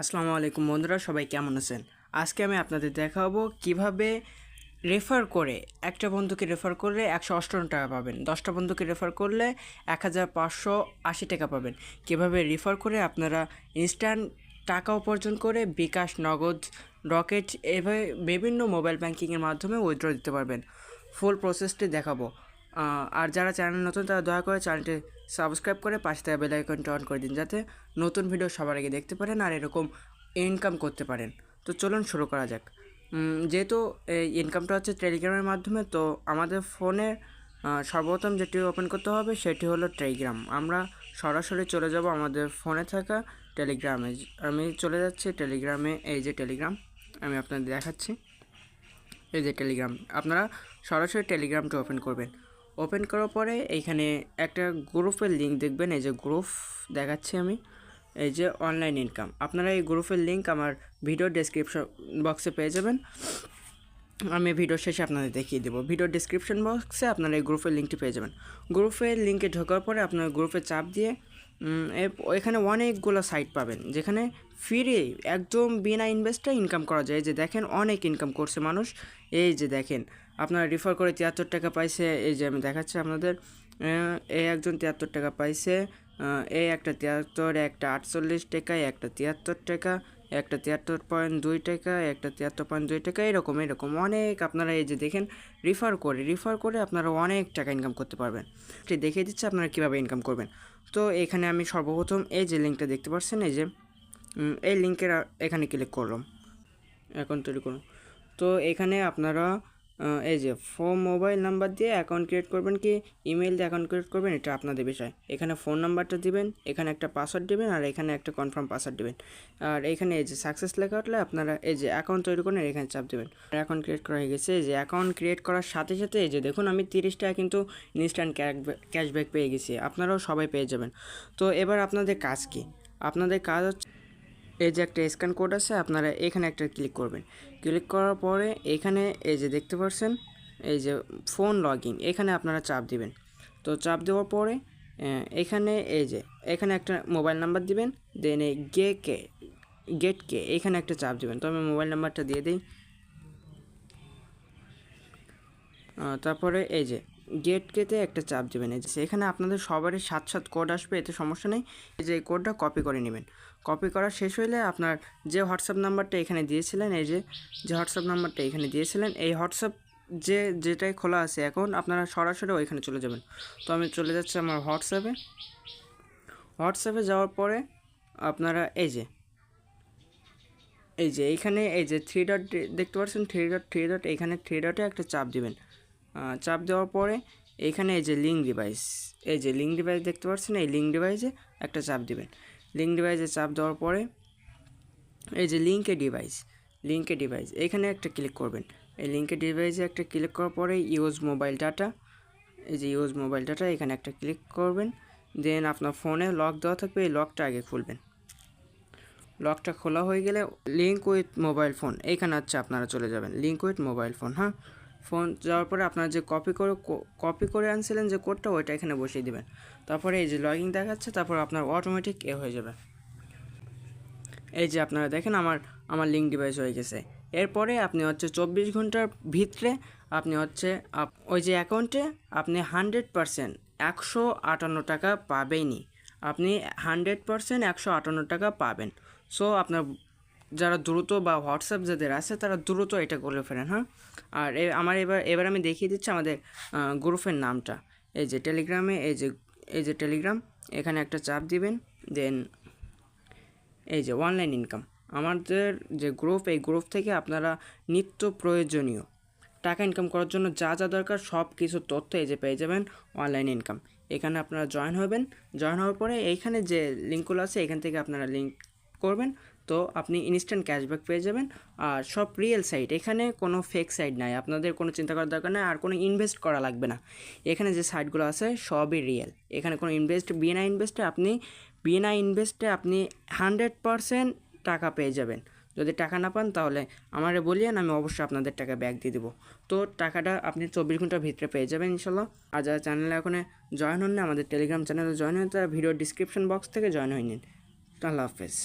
আসসালামু আলাইকুম বন্ধুরা, সবাই কেমন আছেন? আজকে আমি আপনাদের দেখাবো কীভাবে রেফার করে একটা বন্ধুকে রেফার করলে একশো অষ্টান্ন টাকা পাবেন। দশটা বন্ধুকে রেফার করলে এক হাজার পাঁচশো আশি টাকা পাবেন। কীভাবে রেফার করে আপনারা ইনস্ট্যান্ট টাকা উপার্জন করে বিকাশ, নগদ, রকেট এভাবে বিভিন্ন মোবাইল ব্যাংকিংয়ের মাধ্যমে উইথড্র দিতে পারবেন। ফুল প্রসেসটি দেখাবো। আর যারা চ্যানেল নতুন তারা দয়া করে চ্যানেলটি সাবস্ক্রাইব করে পাশে থাকা বেল আইকনটি অন করে দিন, যাতে নতুন ভিডিও সবার আগে দেখতে পারেন আর এরকম ইনকাম করতে পারেন। তো চলুন শুরু করা যাক। যেহেতু এই ইনকামটা হচ্ছে টেলিগ্রামের মাধ্যমে, তো আমাদের ফোনে সর্বপ্রথম যেটি ওপেন করতে হবে সেটি হলো টেলিগ্রাম আমরা সরাসরি চলে যাব আমাদের ফোনে থাকা টেলিগ্রামে আমি চলে যাচ্ছি টেলিগ্রামে এই যে টেলিগ্রাম আমি আপনাদের দেখাচ্ছি। এই যে টেলিগ্রাম আপনারা সরাসরি টেলিগ্রামটা ওপেন করবেন। ওপেন করার পরে এইখানে একটা গ্রুপের লিঙ্ক দেখবেন, এই যে গ্রুপ দেখাচ্ছি আমি, এই যে অনলাইন ইনকাম আপনারা এই গ্রুপের লিঙ্ক আমার ভিডিও ডেসক্রিপশন বক্সে পেয়ে যাবেন। আমি ভিডিও শেষে আপনাদের দেখিয়ে দেবো। ভিডিও ডিসক্রিপশন বক্সে আপনারা এই গ্রুপের লিঙ্কটি পেয়ে যাবেন। গ্রুপের লিঙ্কে ঢোকার পরে আপনার গ্রুপে চাপ দিয়ে এখানে অনেকগুলো সাইট পাবেন, যেখানে ফিরে একদম বিনা ইনভেস্টে ইনকাম করা যায়। যে দেখেন, অনেক ইনকাম করছে মানুষ। এই যে দেখেন, আপনারা রেফার করে তিয়াত্তর টাকা পাইছে, এই যে আমি দেখাচ্ছি আপনাদের এই একজন তিয়াত্তর টাকা পাইছে এই একটা তিয়াত্তর, একটা আটচল্লিশ টাকা একটা তিয়াত্তর টাকা একটা তিয়াত্তর পয়েন্ট দুই টাকা, একটা তিয়াত্তর পয়েন্ট দুই টাকা, এরকম এরকম। অনেক আপনারা এই যে দেখেন রিফার করে রিফার করে আপনারা অনেক টাকা ইনকাম করতে পারবেন। এটি দেখিয়ে দিচ্ছে আপনারা কীভাবে ইনকাম করবেন। তো এখানে আমি সর্বপ্রথম এই যে লিঙ্কটা দেখতে পাচ্ছেন, এই যে এই লিঙ্কের এখানে ক্লিক করলাম। এখন তৈরি করুন তো এখানে আপনারা এই যে ফোন মোবাইল নাম্বার দিয়ে অ্যাকাউন্ট ক্রিয়েট করবেন কি? ইমেল দিয়ে অ্যাকাউন্ট ক্রিয়েট করবেন, এটা আপনাদের বিষয়। এখানে ফোন নাম্বারটা দিবেন, এখানে একটা পাসওয়ার্ড দিবেন, আর এখানে একটা কনফার্ম পাসওয়ার্ড দিবেন। আর এখানে এই যে সাকসেস লেখা উঠলে আপনারা এই যে অ্যাকাউন্ট তৈরি করেন এখানে চাপ দেবেন। অ্যাকাউন্ট ক্রিয়েট করা হয়ে গেছে, এই যে অ্যাকাউন্ট ক্রিয়েট করার সাথে সাথে এই যে দেখুন, আমি তিরিশ টাকা কিন্তু ইনস্ট্যান্ট ক্যাশব্যাক পেয়ে গেছি। আপনারাও সবাই পেয়ে যাবেন। তো এবার আপনাদের কাজ কি? আপনাদের কাজ হচ্ছে এই যে একটা স্ক্যান কোড আছে, আপনারা এখানে একটা ক্লিক করবেন। ক্লিক করার পরে এখানে এই যে দেখতে পাচ্ছেন এই যে ফোন লগ এখানে আপনারা চাপ দিবেন। তো চাপ দেওয়ার পরে এখানে এই যে, এখানে একটা মোবাইল নাম্বার দিবেন, দেন এই গে কে, গেট কে, এখানে একটা চাপ দিবেন। তো আমি মোবাইল নাম্বারটা দিয়ে দিই। তারপরে এই যে গেট কেতে একটা চাপ দেবেন। এই যে এখানে আপনাদের সবারই সাত সাত কোড আসবে, এতে সমস্যা নেই। এই যে এই কোডটা কপি করে নেবেন। কপি করা শেষ হলে আপনার যে হোয়াটসঅ্যাপ নাম্বারটা এখানে দিয়েছিলেন, এই যে যে হোয়াটসঅ্যাপ নাম্বারটা এখানে দিয়েছিলেন, এই হোয়াটসঅ্যাপ যে, যেটাই খোলা আছে এখন, আপনারা সরাসরি ওইখানে চলে যাবেন। তো আমি চলে যাচ্ছি আমার হোয়াটসঅ্যাপে হোয়াটসঅ্যাপে যাওয়ার পরে আপনারা এই যে এই যে এইখানে, এই যে থ্রি ডট দেখতে পাচ্ছেন থ্রি ডট থ্রি ডট এইখানে থ্রি ডটে একটা চাপ দিবেন। চাপ দেওয়ার পরে এইখানে এই যে লিঙ্ক ডিভাইস এই যে লিঙ্ক ডিভাইস দেখতে পাচ্ছেন, এই লিঙ্ক ডিভাইসে একটা চাপ দিবেন। লিঙ্ক ডিভাইসে চাপ দেওয়ার পরে এই যে লিঙ্কে ডিভাইস লিঙ্কে ডিভাইস এখানে একটা ক্লিক করবেন। এই লিঙ্কে ডিভাইসে একটা ক্লিক করার পরে ইউজ মোবাইল ডাটা এই যে ইউজ মোবাইল ডাটা এখানে একটা ক্লিক করবেন। দেন আপনার ফোনে লক দেওয়া থাকবে, এই লকটা আগে খুলবেন। লকটা খোলা হয়ে গেলে লিঙ্ক উইথ মোবাইল ফোন এইখানে হচ্ছে আপনারা চলে যাবেন। লিঙ্ক উইথ মোবাইল ফোন হ্যাঁ? ফোন যাওয়ার পরে আপনারা যে কপি করে কপি করে আনছিলেন যে কোডটা ওইটা এখানে বসিয়ে দেবেন। তারপরে এই যে লগিং দেখাচ্ছে, তারপর আপনার অটোমেটিক এ হয়ে যাবে। এই যে আপনারা দেখেন, আমার আমার লিঙ্ক ডিভাইস হয়ে গেছে। এরপরে আপনি হচ্ছে চব্বিশ ঘণ্টার ভিতরে আপনি হচ্ছে ওই যে অ্যাকাউন্টে আপনি হান্ড্রেড পারসেন্ট একশো আটান্ন টাকা পাবেনই। আপনি হান্ড্রেড পারসেন্ট একশো আটান্ন টাকা পাবেন। সো আপনার যারা দ্রুত বা হোয়াটসঅ্যাপ যাদের আছে, তারা দ্রুত এটা করে ফেলেন হ্যাঁ? আর আমার এবার এবার আমি দেখিয়ে দিচ্ছি আমাদের গ্রুপের নামটা। এই যে টেলিগ্রামে এই যে এই যে টেলিগ্রাম এখানে একটা চাপ দিবেন, দেন এই যে অনলাইন ইনকাম আমাদের যে গ্রুপ এই গ্রুপ থেকে আপনারা নিত্য প্রয়োজনীয় টাকা ইনকাম করার জন্য যা যা দরকার সব কিছু তথ্য এই যে পেয়ে যাবেন অনলাইন ইনকাম এখানে আপনারা জয়েন হবেন। জয়েন হওয়ার পরে এইখানে যে লিঙ্কগুলো আছে, এখান থেকে আপনারা লিঙ্ক করবেন। তো আপনি ইনস্ট্যান্ট ক্যাশব্যাক পেয়ে যাবেন। আর সব রিয়েল সাইট এখানে কোনো ফেক সাইট নাই। আপনাদের কোনো চিন্তা করার দরকার নেই। আর কোনো ইনভেস্ট করা লাগবে না। এখানে যে সাইটগুলো আছে, সবই রিয়েল এখানে কোনো ইনভেস্ট বিনা ইনভেস্টে আপনি বিনা ইনভেস্টে আপনি হান্ড্রেড পারসেন্ট টাকা পেয়ে যাবেন। যদি টাকা না পান, তাহলে আমারে বলিয়েন আমি অবশ্যই আপনাদের টাকা ব্যাক দিয়ে দেবো। তো টাকাটা আপনি চব্বিশ ঘণ্টার ভিতরে পেয়ে যাবেন ইনশাল্লাহ। আর যারা চ্যানেলে এখন জয়েন হন না আমাদের টেলিগ্রাম চ্যানেলে জয়েন হন তারা ভিডিও ডিসক্রিপশন বক্স থেকে জয়েন হয়ে নিন। আল্লাহ হাফেজ।